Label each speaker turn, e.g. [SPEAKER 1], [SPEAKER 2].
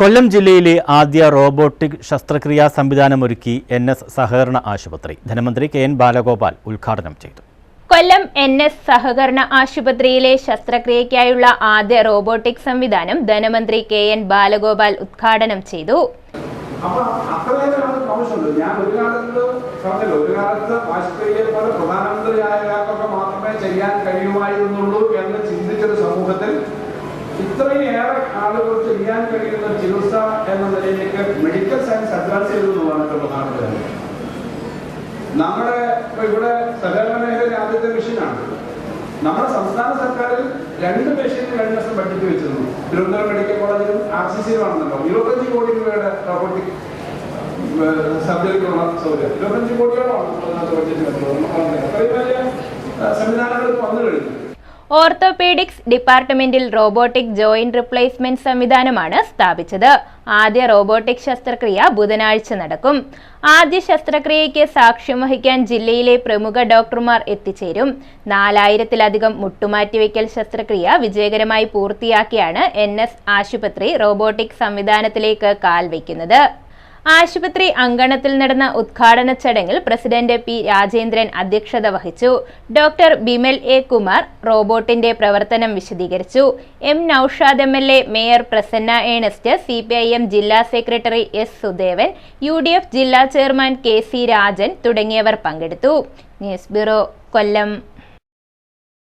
[SPEAKER 1] കൊല്ലം ജില്ലയിലെ ആദ്യ റോബോട്ടിക് ശസ്ത്രക്രിയാ സംവിധാനമൊരുക്കി എൻ എസ് സഹകരണ ആശുപത്രി. ധനമന്ത്രി കെ എൻ ബാലഗോപാൽ ഉദ്ഘാടനം ചെയ്തു.
[SPEAKER 2] കൊല്ലം എൻ എസ് സഹകരണ ആശുപത്രിയിലെ ശസ്ത്രക്രിയയ്ക്കായുള്ള ആദ്യ റോബോട്ടിക് സംവിധാനം ധനമന്ത്രി കെ എൻ ബാലഗോപാൽ ഉദ്ഘാടനം ചെയ്തു.
[SPEAKER 3] ഇത്രയും മാത്രമേ ചെയ്യാൻ കഴിയുമായിരുന്നുള്ളൂ എന്ന് ചിന്തിച്ചൊരു സമൂഹത്തിൽ ഇത്രയേറെ ആളുകൾ ചെയ്യാൻ കഴിയുന്ന ചികിത്സ എന്ന നിലയിലേക്ക് മെഡിക്കൽ സയൻസ് അഡ്വാൻസ് ചെയ്തു എന്നുള്ളതാണ് കാര്യം. നമ്മുടെ ഇവിടെ സഹകരണ മേഖല ആദ്യത്തെ മെഷീനാണ് നമ്മുടെ സംസ്ഥാന സർക്കാരിൽ രണ്ട് മെഷീൻ കഴിഞ്ഞ വർഷം ബഡ്ജറ്റ് വെച്ചിരുന്നു. തിരുവനന്തപുരം മെഡിക്കൽ കോളേജിലും ആർ സി സിയിലാണെന്നല്ലോ ഇരുപത്തഞ്ച് കോടി രൂപയുടെ റോബോട്ടിക് സർജറിക്കുള്ള സൗകര്യം. ഇരുപത്തഞ്ച് അതിനകത്ത് ബഡ്ജറ്റ് വലിയ
[SPEAKER 2] ഓർത്തോപീഡിക്സ് ഡിപ്പാർട്ട്മെന്റിൽ റോബോട്ടിക് ജോയിന്റ് റിപ്ലേസ്മെന്റ് സംവിധാനമാണ് സ്ഥാപിച്ചത്. ആദ്യ റോബോട്ടിക് ശസ്ത്രക്രിയ ബുധനാഴ്ച നടക്കും. ആദ്യ ശസ്ത്രക്രിയയ്ക്ക് സാക്ഷ്യം വഹിക്കാൻ ജില്ലയിലെ പ്രമുഖ ഡോക്ടർമാർ എത്തിച്ചേരും. നാലായിരത്തിലധികം മുട്ടുമാറ്റിവെക്കൽ ശസ്ത്രക്രിയ വിജയകരമായി പൂർത്തിയാക്കിയാണ് എൻ ആശുപത്രി റോബോട്ടിക് സംവിധാനത്തിലേക്ക് കാൽ വയ്ക്കുന്നത് ആശുപത്രി അങ്കണത്തിൽ നടന്ന ഉദ്ഘാടന ചടങ്ങിൽ പ്രസിഡന്റ് പി രാജേന്ദ്രൻ അധ്യക്ഷത വഹിച്ചു. ഡോക്ടർ ബിമൽ എ കുമാർ റോബോട്ടിന്റെ പ്രവർത്തനം വിശദീകരിച്ചു. M Naushad M L A mayor Prasanna Ernest C P I M ജില്ലാ secretary S Sudevan U D F ജില്ലാ ചെയർമാൻ കെ സി രാജൻ തുടങ്ങിയവർ പങ്കെടുത്തു. News bureau Kollam.